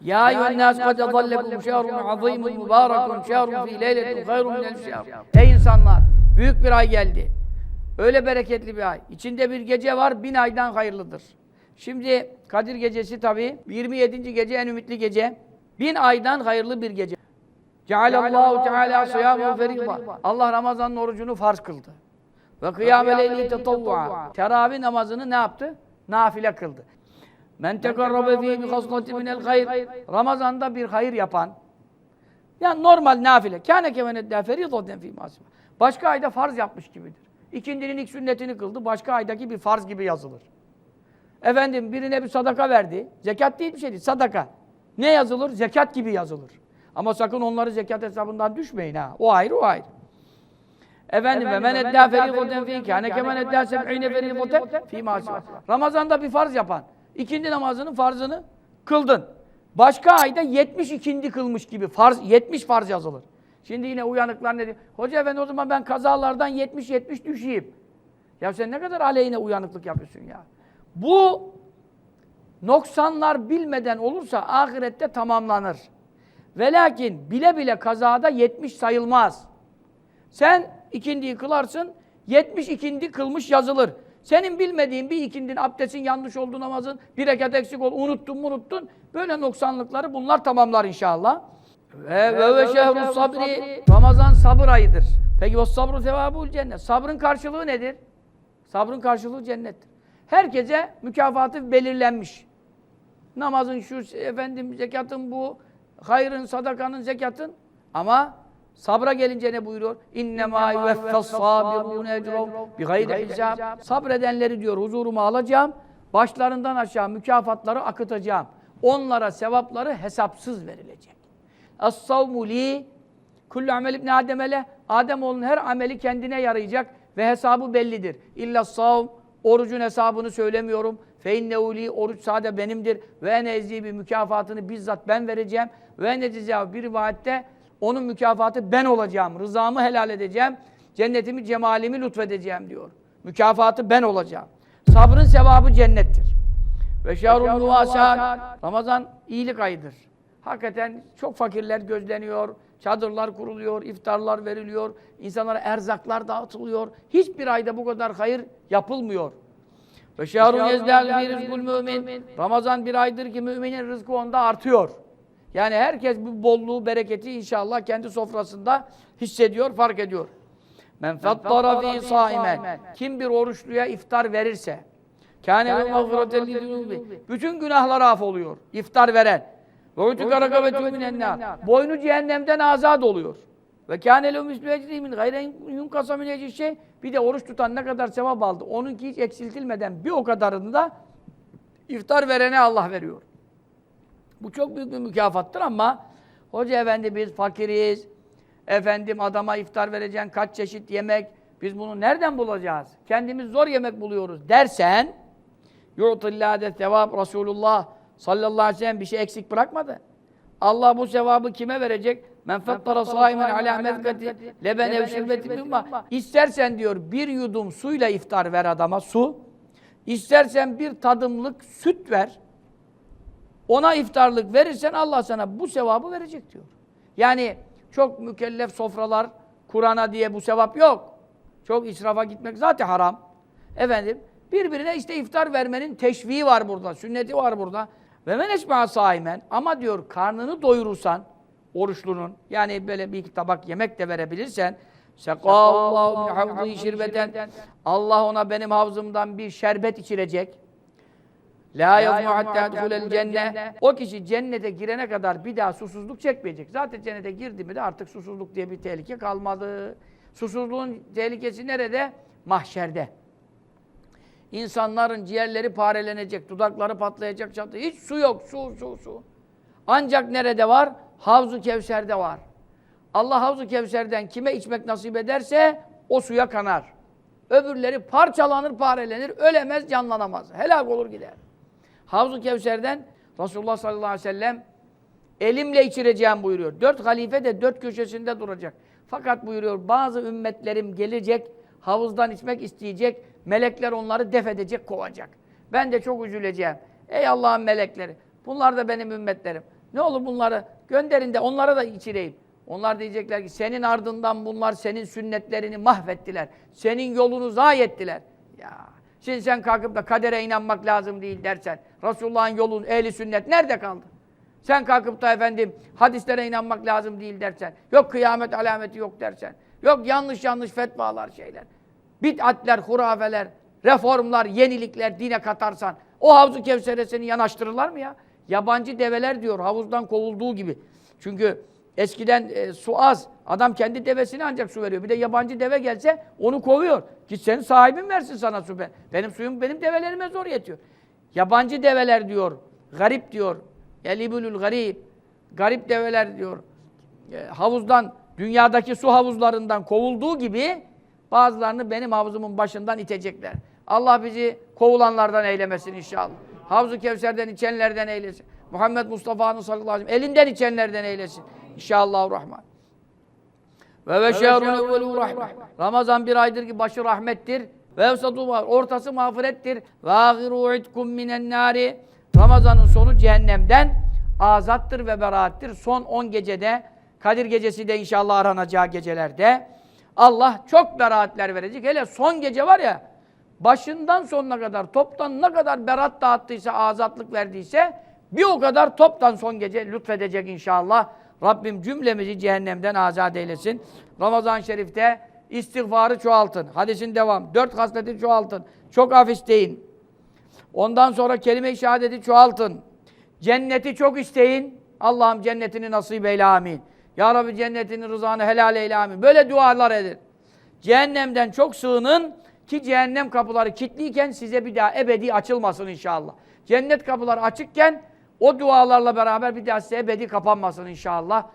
Ya eyyühen nas kad edallakum şehrun azimun mübarekun şehrun fi leyletin hayrun minel şehr. Ey insanlar! Büyük bir ay geldi. Öyle bereketli bir ay. İçinde bir gece var, bin aydan hayırlıdır. Şimdi Kadir gecesi tabi 27. gece en ümitli gece. Bin aydan hayırlı bir gece. Cealallahu Teala sıyamu ferida. Allah Ramazan'ın orucunu farz kıldı. Ve kıyame leyli tetavvua. Teravih namazını ne yaptı? Nafile kıldı. Men tekarrabe fî bi haslati minel hayr. Ramazan'da bir hayır yapan, yani normal nafile. Kâne kemeneddâ feridaten fî mâsime. Başka ayda farz yapmış gibidir. İkindinin ilk sünnetini kıldı, başka aydaki bir farz gibi yazılır. Efendim birine bir sadaka verdi. Zekat değil bir şey değil, sadaka. Ne yazılır? Zekat gibi yazılır. Ama sakın onları zekat hesabından düşmeyin ha. O ayrı, o ayrı. Efendim ve men eddâ feridaten fî kâne kemen eddâ seb'îne feridaten fî mâsime. Ramazan'da bir farz yapan, ikindi namazının farzını kıldın. Başka ayda 70 ikindi kılmış gibi farz 70 farz yazılır. Şimdi yine uyanıklar ne diyor? Hoca efendi o zaman ben kazalardan 70-70 düşeyim. Ya sen ne kadar aleyhine uyanıklık yapıyorsun ya. Bu noksanlar bilmeden olursa ahirette tamamlanır. Ve lakin bile bile kazada 70 sayılmaz. Sen ikindiyi kılarsın, 70 ikindi kılmış yazılır. Senin bilmediğin bir ikindin, abdestin yanlış oldu namazın, bir rekat eksik oldu, unuttun unuttun. Böyle noksanlıkları bunlar tamamlar inşallah. Ve ve ve şehrus sabri. Ramazan sabır ayıdır. Peki o sabru sevabul cennet. Sabrın karşılığı nedir? Sabrın karşılığı cennettir. Herkese mükafatı belirlenmiş. Namazın şu, efendim zekatın bu, hayrın, sadakanın, zekatın. Ama sabra gelince ne buyuruyor? İnnemâ yuveffes sabirûne ecrahum bi gayri hisab. Sabredenleri diyor huzuruma alacağım. Başlarından aşağı mükafatları akıtacağım. Onlara sevapları hesapsız verilecek. Es-savmu li kullu amel ibn Adem'ele Ademoğlunun her ameli kendine yarayacak ve hesabı bellidir. İlla savm orucun hesabını söylemiyorum. Fe innehu li oruç sade benimdir ve ene bir mükafatını bizzat ben vereceğim ve ne bir rivayette onun mükafatı ben olacağım. Rızamı helal edeceğim. Cennetimi, cemalimi lütfedeceğim diyor. Mükafatı ben olacağım. Sabrın sevabı cennettir. Ve şehrul muvasat. Ramazan iyilik ayıdır. Hakikaten çok fakirler gözleniyor. Çadırlar kuruluyor, iftarlar veriliyor, insanlara erzaklar dağıtılıyor. Hiçbir ayda bu kadar hayır yapılmıyor. Ve şehrun yezdâl fî rizkul mümin. Ramazan bir aydır ki müminin rızkı onda artıyor. Yani herkes bu bolluğu, bereketi inşallah kendi sofrasında hissediyor, fark ediyor. Men fettara fî sâimen. Kim bir oruçluya iftar verirse, kâne ve mağfireten. Bütün günahlar af oluyor. İftar veren. Ve utika rakabetu minennâr. Boynu cehennemden azat oluyor. Ve kâne mislü ecri min gayren yunkasa min şey. Bir de oruç tutan ne kadar sevap aldı. Onunki hiç eksiltilmeden bir o kadarını da iftar verene Allah veriyor. Bu çok büyük bir mükafattır ama hoca efendi biz fakiriz. Efendim adama iftar vereceksin kaç çeşit yemek. Biz bunu nereden bulacağız? Kendimiz zor yemek buluyoruz dersen yu'tillâde sevap Resulullah sallallahu aleyhi ve sellem bir şey eksik bırakmadı. Allah bu sevabı kime verecek? Men fettara sâimen alâ mezgati leben ev şirbetin mimma. İstersen diyor bir yudum suyla iftar ver adama su. İstersen bir tadımlık süt ver. Ona iftarlık verirsen Allah sana bu sevabı verecek diyor. Yani çok mükellef sofralar Kur'an'a diye bu sevap yok. Çok israfa gitmek zaten haram. Efendim birbirine işte iftar vermenin teşviği var burada, sünneti var burada. Ve men esma saimen ama diyor karnını doyurursan oruçlunun yani böyle bir iki tabak yemek de verebilirsen sekallahu min havzi şirbeten Allah ona benim havzımdan bir şerbet içirecek. La yazmu hatta duhulel cennet. O kişi cennete girene kadar bir daha susuzluk çekmeyecek. Zaten cennete girdi mi de artık susuzluk diye bir tehlike kalmadı. Susuzluğun tehlikesi nerede? Mahşerde. İnsanların ciğerleri parelenecek, dudakları patlayacak, çatı. Hiç su yok, su, su, su. Ancak nerede var? Havzu Kevser'de var. Allah Havzu Kevser'den kime içmek nasip ederse o suya kanar. Öbürleri parçalanır, parelenir, ölemez, canlanamaz. Helak olur gider. Havzu Kevser'den Resulullah sallallahu aleyhi ve sellem elimle içireceğim buyuruyor. Dört halife de dört köşesinde duracak. Fakat buyuruyor bazı ümmetlerim gelecek, havuzdan içmek isteyecek, melekler onları def edecek, kovacak. Ben de çok üzüleceğim. Ey Allah'ın melekleri, Bunlar da benim ümmetlerim. Ne olur bunları gönderin de onlara da içireyim. Onlar diyecekler ki senin ardından bunlar senin sünnetlerini mahvettiler. Senin yolunu zayi ettiler. Ya şimdi sen kalkıp da kadere inanmak lazım değil dersen Resulullah'ın yolun ehli sünnet nerede kaldı? Sen kalkıp da efendim hadislere inanmak lazım değil dersen, yok kıyamet alameti yok dersen, yok yanlış yanlış fetvalar şeyler, bid'atler, hurafeler, reformlar, yenilikler dine katarsan, o havzu kevsere seni yanaştırırlar mı ya? Yabancı develer diyor havuzdan kovulduğu gibi. Çünkü eskiden e, su az, adam kendi devesine ancak su veriyor. Bir de yabancı deve gelse onu kovuyor. Git senin sahibin versin sana su. be. Benim suyum benim develerime zor yetiyor. Yabancı develer diyor, garip diyor, Elibülül garip. Garip develer diyor. E, havuzdan, dünyadaki su havuzlarından kovulduğu gibi bazılarını benim havuzumun başından itecekler. Allah bizi kovulanlardan eylemesin inşallah. Havzu Kevser'den içenlerden eylesin. Muhammed Mustafa'nın sallallahu aleyhi ve sellem elinden içenlerden eylesin. İnşallah rahman. Ve ve şehrun evvelu rahmet. Ramazan bir aydır ki başı rahmettir. Ve evsatu. Ortası mağfirettir. Ve ahiru itkum minen nari. Ramazanın sonu cehennemden azattır ve beraattir. Son 10 gecede, Kadir gecesi de inşallah aranacağı gecelerde Allah çok beraatler verecek. Hele son gece var ya, başından sonuna kadar, toptan ne kadar berat dağıttıysa, azatlık verdiyse, bir o kadar toptan son gece lütfedecek inşallah. Rabbim cümlemizi cehennemden azat eylesin. Ramazan-ı Şerif'te istiğfarı çoğaltın. Hadisin devam. Dört hasleti çoğaltın. Çok af isteyin. Ondan sonra kelime-i şehadeti çoğaltın. Cenneti çok isteyin. Allah'ım cennetini nasip eyle amin. Ya Rabbi cennetini rızanı helal eyle amin. Böyle dualar edin. Cehennemden çok sığının ki cehennem kapıları kilitliyken size bir daha ebedi açılmasın inşallah. Cennet kapıları açıkken o dualarla beraber bir size ebedi kapanmasın inşallah.